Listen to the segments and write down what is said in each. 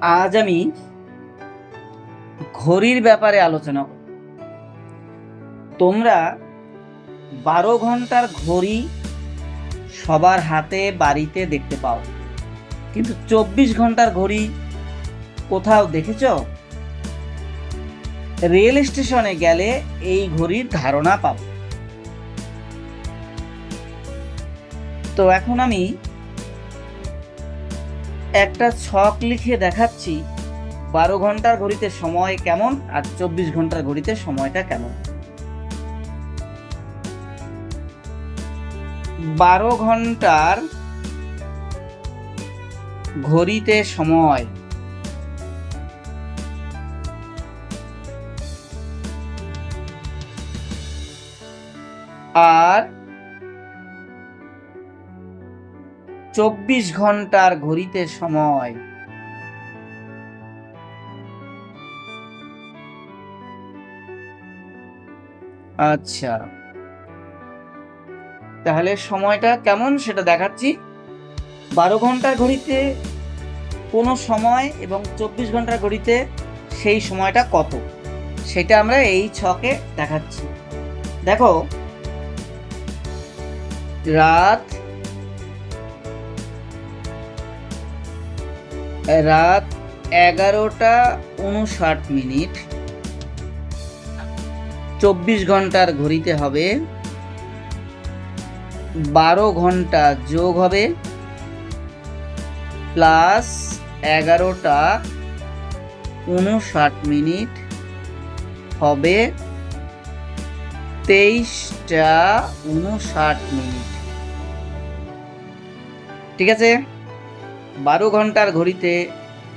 আজ আমি ঘড়ির ব্যাপারে আলোচনা করব। তোমরা বারো ঘণ্টার ঘড়ি সবার হাতে বাড়িতে দেখতে পাও। কিন্তু চব্বিশ ঘণ্টার ঘড়ি কোথাও দেখেছ? রেল স্টেশনে গেলে এই ঘড়ির ধারণা পাব। তো এখন আমি একটা ছক লিখে দেখাচ্ছি। বারো ঘণ্টার ঘড়িতে সময় কেমন আর চব্বিশ ঘণ্টার ঘড়িতে সময়টা কেমন? বারো ঘণ্টার ঘড়িতে সময়। আর চব্বিশ ঘণ্টার ঘড়িতে সময়। আচ্ছা। তাহলে সময়টা কেমন সেটা দেখাচ্ছি। বারো ঘণ্টার ঘড়িতে কোনো সময় এবং চব্বিশ ঘণ্টার ঘড়িতে সেই সময়টা কত? সেটা আমরা এই ছকে দেখাচ্ছি। দেখো, রাত রাত এগারোটা উনষাট মিনিট। চব্বিশ ঘণ্টার ঘড়িতে হবে। বারো ঘণ্টা যোগ হবে। প্লাস এগারোটা উনষাট মিনিট হবে। তেইশটা উনষাট মিনিট। ঠিক আছে? বারো ঘণ্টার ঘড়িতে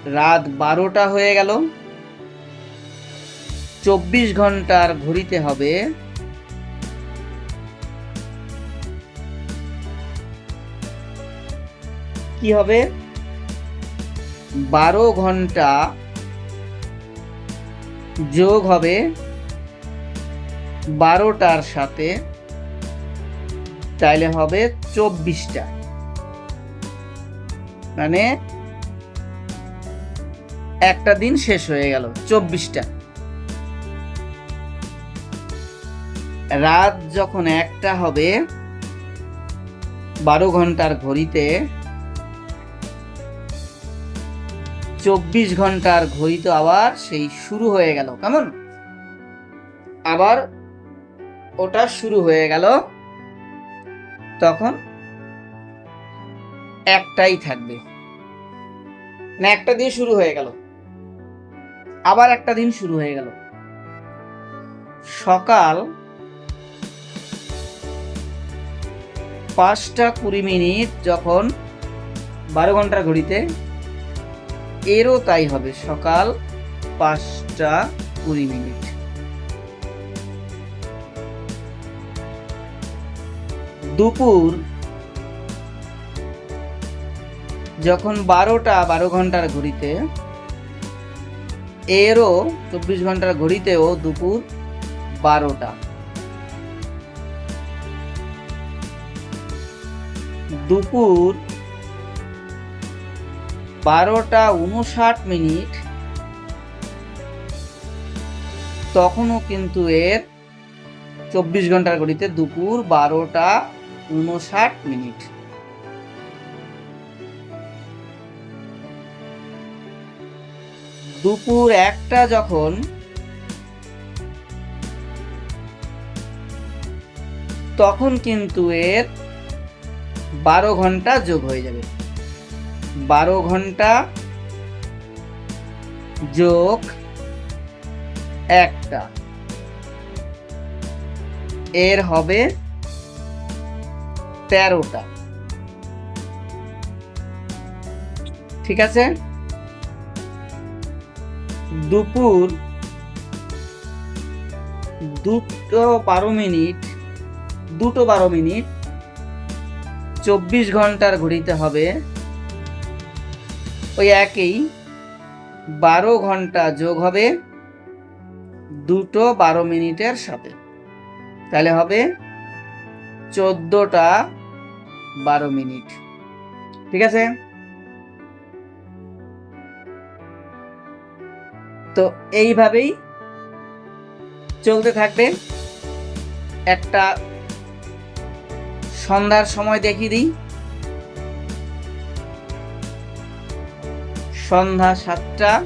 রাত বারোটা হয়ে গেল। চব্বিশ ঘণ্টার ঘড়িতে হবে কি হবে? বারো ঘণ্টা যোগ হবে বারোটার সাথে, তাইলে হবে চব্বিশটা। মানে একটা দিন শেষ হয়ে গেল, চব্বিশটা। রাত যখন একটা হবে, বারো ঘণ্টার ঘড়িতে চব্বিশ ঘণ্টার ঘড়ি তো আবার সেই শুরু হয়ে গেল, কেমন? আবার ওটা শুরু হয়ে গেল, তখন একটাই থাকবে। না একটা দিয়ে শুরু হয়ে গেল। আবার একটা দিন শুরু হয়ে গেল। সকাল পাঁচটা কুড়ি মিনিট যখন বারো ঘণ্টার ঘড়িতে, এরও তাই হবে, সকাল পাঁচটা কুড়ি মিনিট। দুপুর যখন বারোটা, বারো ঘণ্টার ঘড়িতে, এরও চব্বিশ ঘণ্টার ঘড়িতেও দুপুর বারোটা। দুপুর বারোটা উনষাট মিনিট, তখনও কিন্তু এর চব্বিশ ঘণ্টার ঘড়িতে দুপুর বারোটা উনষাট মিনিট। দুপুর একটা যখন তখন কিন্তু এর বারো ঘণ্টা যোগ হয়ে যাবে। বারো ঘণ্টা যোগ একটা। এর হবে তেরোটা। ঠিক আছে? দুপুর দুটো বারো মিনিট, দুটো বারো মিনিট, চব্বিশ ঘণ্টার ঘড়িতে হবে। ওই একই, বারো ঘণ্টা যোগ হবে দুটো বারো মিনিটের সাথে। তাহলে হবে চোদ্দোটা বারো মিনিট। ঠিক আছে? তো এইভাবেই চলতে থাকবে। একটা সন্ধ্যার সময় দেখিয়ে দিই। সন্ধ্যা সাতটা।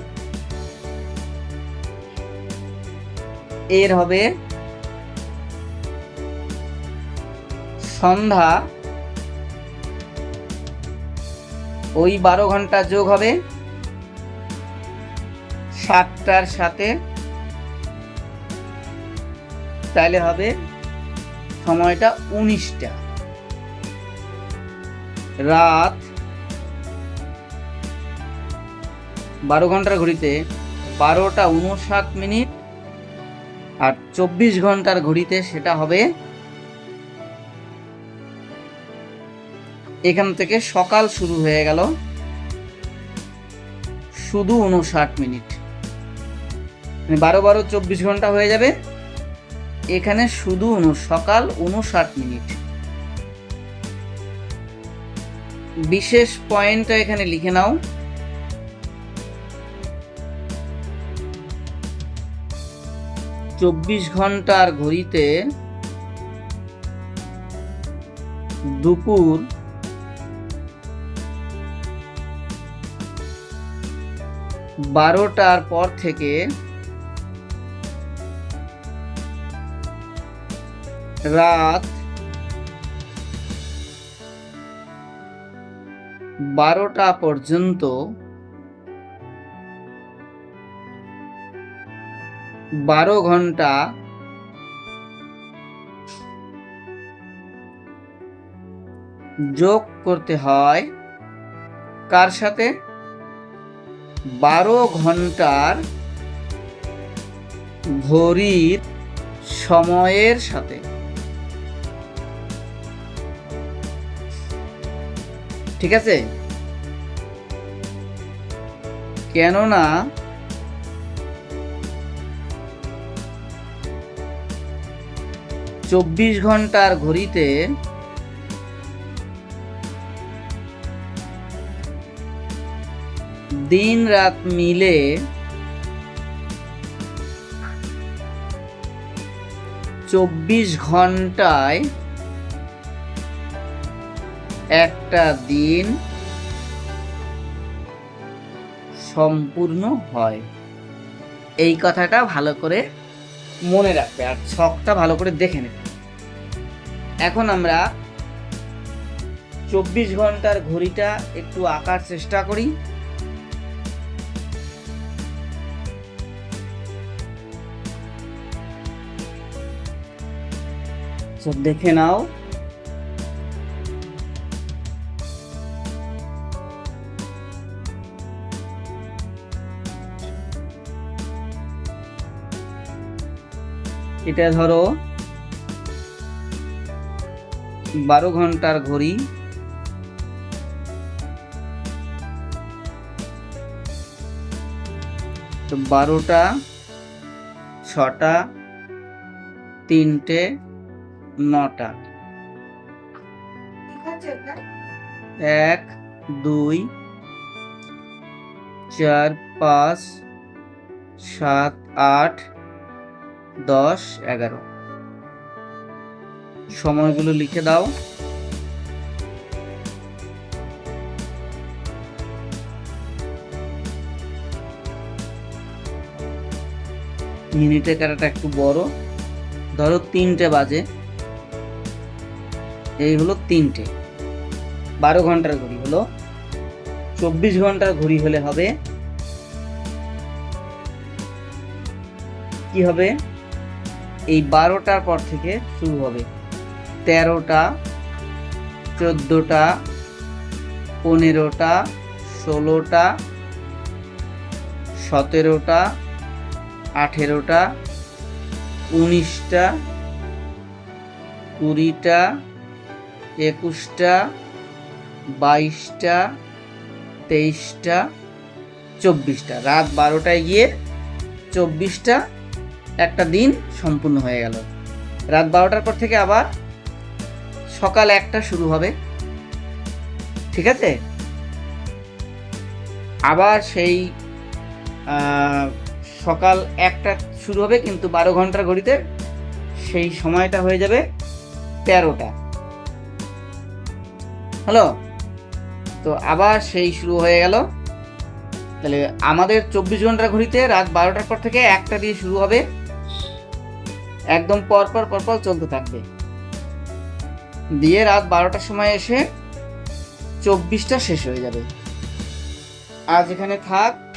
এর হবে সন্ধ্যা। ওই বারো ঘণ্টা যোগ হবে। সাতটার সাথে। তাহলে হবে সময়টা উনিশটা। রাত বারো ঘণ্টার ঘড়িতে বারোটা উনষাট মিনিট আর চব্বিশ ঘণ্টার ঘড়িতে সেটা হবে এখান থেকে সকাল শুরু হয়ে গেল। শুধু উনষাট মিনিট। মানে বারো বারো চব্বিশ ঘণ্টা হয়ে যাবে। এখানে শুধু সকাল উনষাট মিনিট। বিশেষ পয়েন্টটা এখানে লিখে নাও। চব্বিশ ঘণ্টার ঘড়িতে দুপুর বারোটার পর থেকে রাত বারোটা পর্যন্ত বারো ঘণ্টা যোগ করতে হয় কার সাথে? বারো ঘণ্টার ঘড়ির সময়ের সাথে। ঠিক আছে? কেননা চব্বিশ ঘণ্টার ঘড়িতে দিন রাত মিলে চব্বিশ ঘন্টায় একটা দিন সম্পূর্ণ হয়। এই কথাটা ভালো করে মনে রাখবে আর ছকটা ভালো করে দেখে নেবে। এখন আমরা চব্বিশ ঘণ্টার ঘড়িটা একটু আঁকার চেষ্টা করি। দেখে নাও। এটা ধরো বারো ঘণ্টার ঘড়ি। তো বারোটা ছটা তিনটে নটা। এক দুই চার পাঁচ সাত আট দশ, এগারো। সময়গুলো লিখে দাও। মিনিটের কাটাটা একটু বড়। ধরো তিনটে বাজে। এই হলো তিনটে। বারো ঘণ্টার ঘড়ি হলো। চব্বিশ ঘণ্টার ঘড়ি হলে হবে। কি হবে? এই বারোটার পর থেকে শুরু হবে। তেরোটা, চোদ্দোটা, পনেরোটা, ষোলোটা, সতেরোটা, আঠেরোটা, উনিশটা, কুড়িটা, একুশটা, বাইশটা, তেইশটা, চব্বিশটা। রাত বারোটায় গিয়ে চব্বিশটা একটা দিন সম্পূর্ণ হয়ে গেল। রাত বারোটার পর থেকে আবার সকাল একটা শুরু হবে। ঠিক আছে? আবার সেই সকাল একটা শুরু হবে কিন্তু বারো ঘণ্টার ঘড়িতে সেই সময়টা হয়ে যাবে তেরোটা। হ্যালো তো আবার সেই শুরু হয়ে গেল। তাহলে আমাদের চব্বিশ ঘণ্টার ঘড়িতে রাত বারোটার পর থেকে একটা দিয়ে শুরু হবে একদম পরপর পরপর চলতে থাকবে। দিয়ে রাত বারোটার সময় এসে চব্বিশটা শেষ হয়ে যাবে। আজ এখানে থাক।